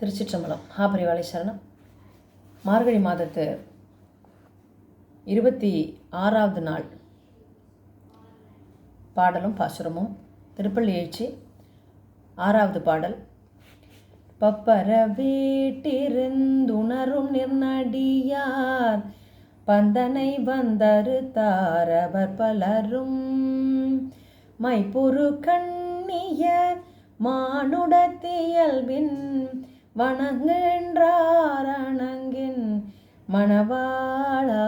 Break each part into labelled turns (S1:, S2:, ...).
S1: திருச்சிற்றம்பலம் ஆபரிவாளை சரணம். மார்கழி மாதத்து இருபத்தி ஆறாவது நாள் பாடலும் பாசுரமும் திருப்பள்ளி எழுச்சி ஆறாவது பாடல். பப்பர வீட்டிருந்துணரும் நிர்நடியார் பந்தனை வந்தரு தாரவர் பலரும். மைப்புரு கண்ணியர் மானுடத்தியல்பின் வணங்குகின்றார் அணங்கின் மணவாளா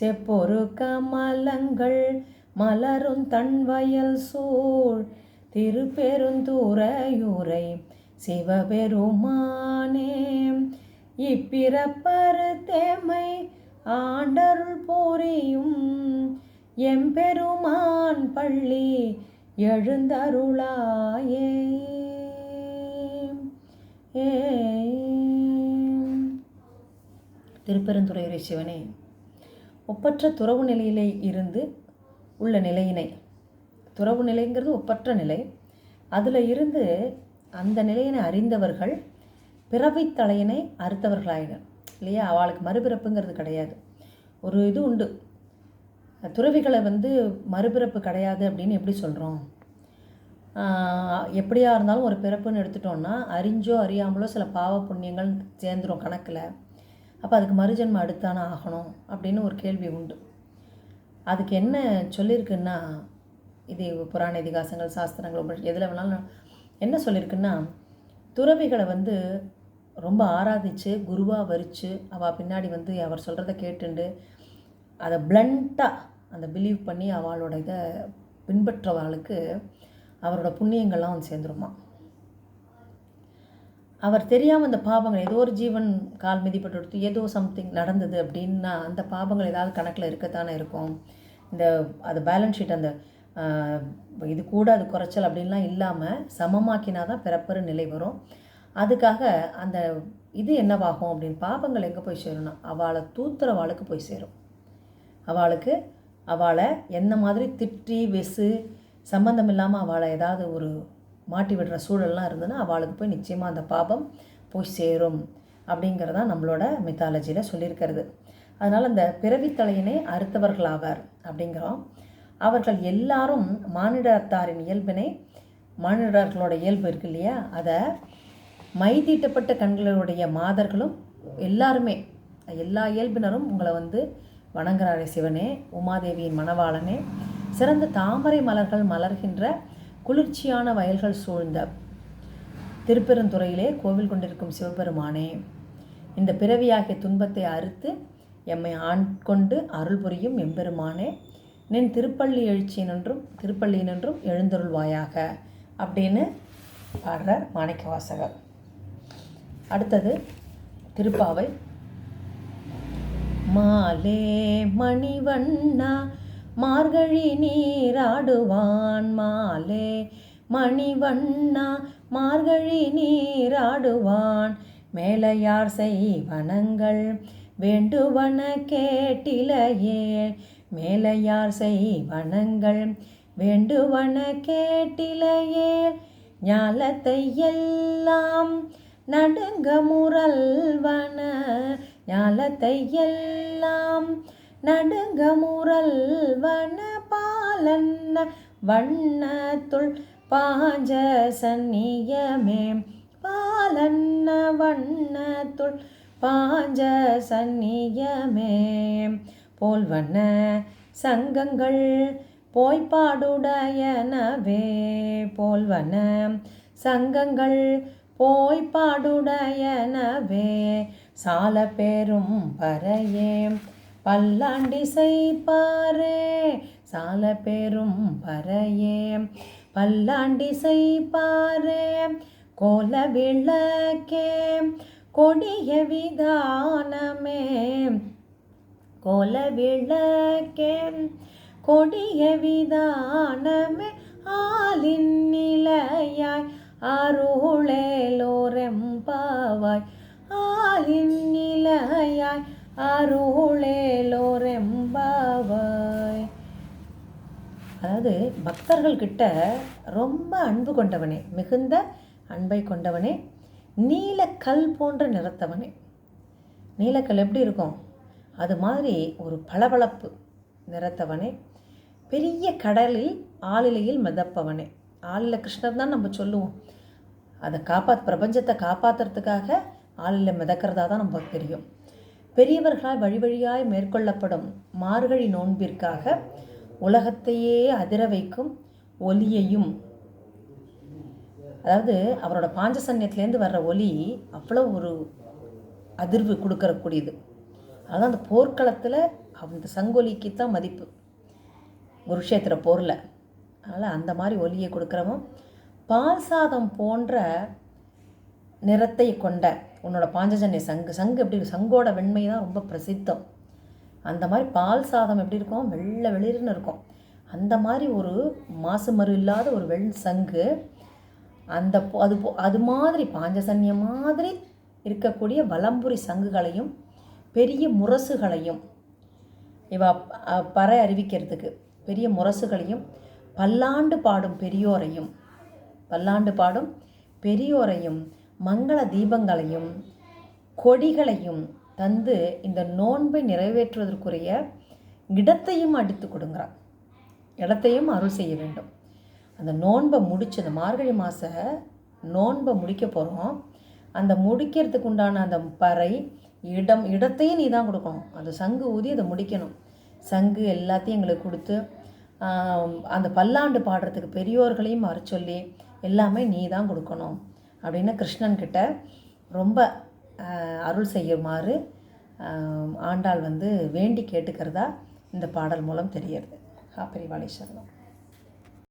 S1: செப்பொரு கமலங்கள் மலரும் தன்வயல் சூழ். திருப்பெருந்துறையுரை சிவபெருமானே இப்பிறப்பருத்தேமை ஆண்டருள் போரியும் எம்பெருமான் பள்ளி எழுந்தருளாயே. திருப்பெருந்துறையுரை சிவனே ஒப்பற்ற துறவு நிலையிலே இருந்து உள்ள நிலையினை. துறவு நிலைங்கிறது ஒப்பற்ற நிலை. அதில் இருந்து அந்த நிலையினை அறிந்தவர்கள் பிறவி தலையினை அறுத்தவர்களாயினர். இல்லையா? அவளுக்கு மறுபிறப்புங்கிறது கிடையாது. ஒரு இது உண்டு. துறவிகளை வந்து மறுபிறப்பு கிடையாது அப்படின்னு எப்படி சொல்கிறோம் எப்படியா இருந்தாலும் ஒரு பிறப்புன்னு எடுத்துட்டோன்னா அறிஞ்சோ அறியாமலோ சில பாவ புண்ணியங்கள் சேர்ந்துடும் கணக்கில். அப்போ அதுக்கு மறுஜென்மம் அடுத்தானே ஆகணும் அப்படின்னு ஒரு கேள்வி உண்டு. அதுக்கு என்ன சொல்லியிருக்குன்னா இது புராண இதிகாசங்கள் சாஸ்திரங்கள் எதில் வேணாலும் என்ன சொல்லியிருக்குன்னா துறவிகளை வந்து ரொம்ப ஆராதித்து குருவாக வரித்து அவள் பின்னாடி வந்து அவர் சொல்கிறத கேட்டுண்டு அதை பிளண்ட்டாக அந்த பிலீவ் பண்ணி அவளோட இதை பின்பற்றவாளுக்கு அவரோட புண்ணியங்கள்லாம் வந்து சேர்ந்துருமா. அவர் தெரியாமல் அந்த பாவங்கள் ஏதோ ஒரு ஜீவன் கால் மிதிப்பட்டு எடுத்து ஏதோ சம்திங் நடந்தது அப்படின்னா அந்த பாவங்கள் ஏதாவது கணக்கில் இருக்கத்தானே இருக்கும். இந்த அது பேலன்ஸ் ஷீட் அந்த இது கூட அது குறைச்சல் அப்படின்லாம் இல்லாமல் சமமாக்கினா தான் பிறப்பரு நிலை வரும். அதுக்காக அந்த இது என்னவாகும் அப்படின்னு பாவங்கள் எங்கே போய் சேரும்னா அவளை தூத்துறவாளுக்கு போய் சேரும். அவளுக்கு அவளை என்ன மாதிரி திட்டி வெசு சம்பந்தம் இல்லாமல் அவளை ஏதாவது ஒரு மாட்டி விடுற சூழல்லாம் இருந்ததுன்னா அவளுக்கு போய் நிச்சயமாக அந்த பாபம் போய் சேரும் அப்படிங்கிறதா நம்மளோட மித்தாலஜியில் சொல்லியிருக்கிறது. அதனால் அந்த பிறவித்தலையினை அறுத்தவர்களாவார் அப்படிங்கிறோம். அவர்கள் எல்லாரும் மானிடத்தாரின் இயல்பினை மானிடர்களோட இயல்பு இருக்கு இல்லையா? அதை மைதீட்டப்பட்ட கண்களுடைய மாதர்களும் எல்லாருமே எல்லா இயல்பினரும் உங்களை வந்து வணங்குறாரே சிவனே உமாதேவியின் மணவாளனே சிறந்த தாமரை மலர்கள் மலர்கின்ற குளிர்ச்சியான வயல்கள் சூழ்ந்த திருப்பெருந்துறையிலே கோவில் கொண்டிருக்கும் சிவபெருமானே இந்த பிறவியாகிய துன்பத்தை அறுத்து எம்மை ஆண்கொண்டு அருள் புரியும் எம்பெருமானே நின் திருப்பள்ளி எழுச்சியினென்றும் திருப்பள்ளியினென்றும் எழுந்தருள்வாயாக அப்படின்னு பாடுறார் மாணிக்கவாசகர். அடுத்தது திருப்பாவை. மாலே மணிவண்ணா மார்கழி நீராடுவான் மாலே. மணிவண்ணா மார்கழி நீராடுவான். மேலையார் செய்வனங்கள் வேண்டுவன கேட்டிலையே. மேலையார் செய்வனங்கள் வேண்டுவன கேட்டிலையே. ஞாலத்தை எல்லாம் நடுங்க முரல்வன. ஞாலத்தை எல்லாம் நடுங்க முரல்வன பாலன்ன வண்ணத்துள் பாஞ்ச சந்நியமே பாலன்ன வண்ணத்துள் பாஞ்ச சந்நியமே போல்வன சங்கங்கள் போய்ப்பாடுடையனவே போல்வன சங்கங்கள் போய்ப்பாடுடையனவே சால பெரும் பறையே. பல்லாண்டிசை பாரே சால பெரும் பறையே பல்லாண்டிசை பாரே கோல விளக்கே. கொடிய விதானமே கோல விளக்கே. கொடிய விதானமே ஆலின் நிலையாய் அருளேலோரெம்பாவாய். ஆலின் நிலையாய் அருளே அதாவது பக்தர்கள்கிட்ட ரொம்ப அன்பு கொண்டவனே மிகுந்த அன்பை கொண்டவனே நீலக்கல் போன்ற நிறத்தவனே. நீலக்கல் எப்படி இருக்கும்? அது மாதிரி ஒரு பளபளப்பு நிறத்தவனே. பெரிய கடலில் ஆளிலையில் மிதப்பவனே. ஆளில கிருஷ்ணர் தான் நம்ம சொல்லுவோம். அதை காப்பாத் பிரபஞ்சத்தை காப்பாற்றுறதுக்காக ஆளில் மிதக்கிறதா தான் நமக்கு தெரியும். பெரியவர்களால் வழி வழியாய் மேற்கொள்ளப்படும் மார்கழி நோன்பிற்காக உலகத்தையே அதிர வைக்கும் ஒலியையும். அதாவது அவரோட பாஞ்சசன்யத்துலேருந்து வர்ற ஒலி அவ்வளோ ஒரு அதிர்வு கொடுக்கறக்கூடியது. அதான் அந்த போர்க்களத்தில் அந்த சங்கொலிக்கு தான் மதிப்பு. குருஷேத்திர போரில். அதனால் அந்த மாதிரி ஒலியை கொடுக்குறவன் பால் சாதம் போன்ற நிறத்தை கொண்ட உன்னோட பாஞ்சஜன்ய சங்கு. சங்கு எப்படி? சங்கோட வெண்மை தான் ரொம்ப பிரசித்தம். அந்த மாதிரி பால் சாதம் எப்படி இருக்கும்? வெள்ளை வெளிர்னு இருக்கும். அந்த மாதிரி ஒரு மாசு மறு இல்லாத ஒரு வெள் சங்கு அந்த அது அது மாதிரி பாஞ்சசன்ய மாதிரி இருக்கக்கூடிய வலம்புரி சங்குகளையும் பெரிய முரசுகளையும் இவ பறை அறிவிக்கிறதுக்கு பெரிய முரசுகளையும் பல்லாண்டு பாடும் பெரியோரையும் பல்லாண்டு பாடும் பெரியோரையும் மங்கள தீபங்களையும் கொடிகளையும் தந்து இந்த நோன்பை நிறைவேற்றுவதற்குரிய இடத்தையும் அடித்து கொடுங்கிறான். இடத்தையும் அருள் செய்ய வேண்டும். அந்த நோன்பை முடிச்சு அந்த மார்கழி மாத நோன்பை முடிக்க போகிறோம் அந்த முடிக்கிறதுக்கு உண்டான அந்த பறை இடம் இடத்தையும் நீ தான் கொடுக்கணும். அந்த சங்கு ஊதி அதை முடிக்கணும். சங்கு எல்லாத்தையும் எங்களுக்கு கொடுத்து அந்த பல்லாண்டு பாடுறதுக்கு பெரியோர்களையும் வர சொல்லி எல்லாமே நீ தான் கொடுக்கணும் அப்படின்னு கிருஷ்ணன்கிட்ட ரொம்ப அருள் செய்யுமாறு ஆண்டாள் வந்து வேண்டி கேட்டுக்கிறதா இந்த பாடல் மூலம் தெரியறது ஹாப்பரி பெரிவாளி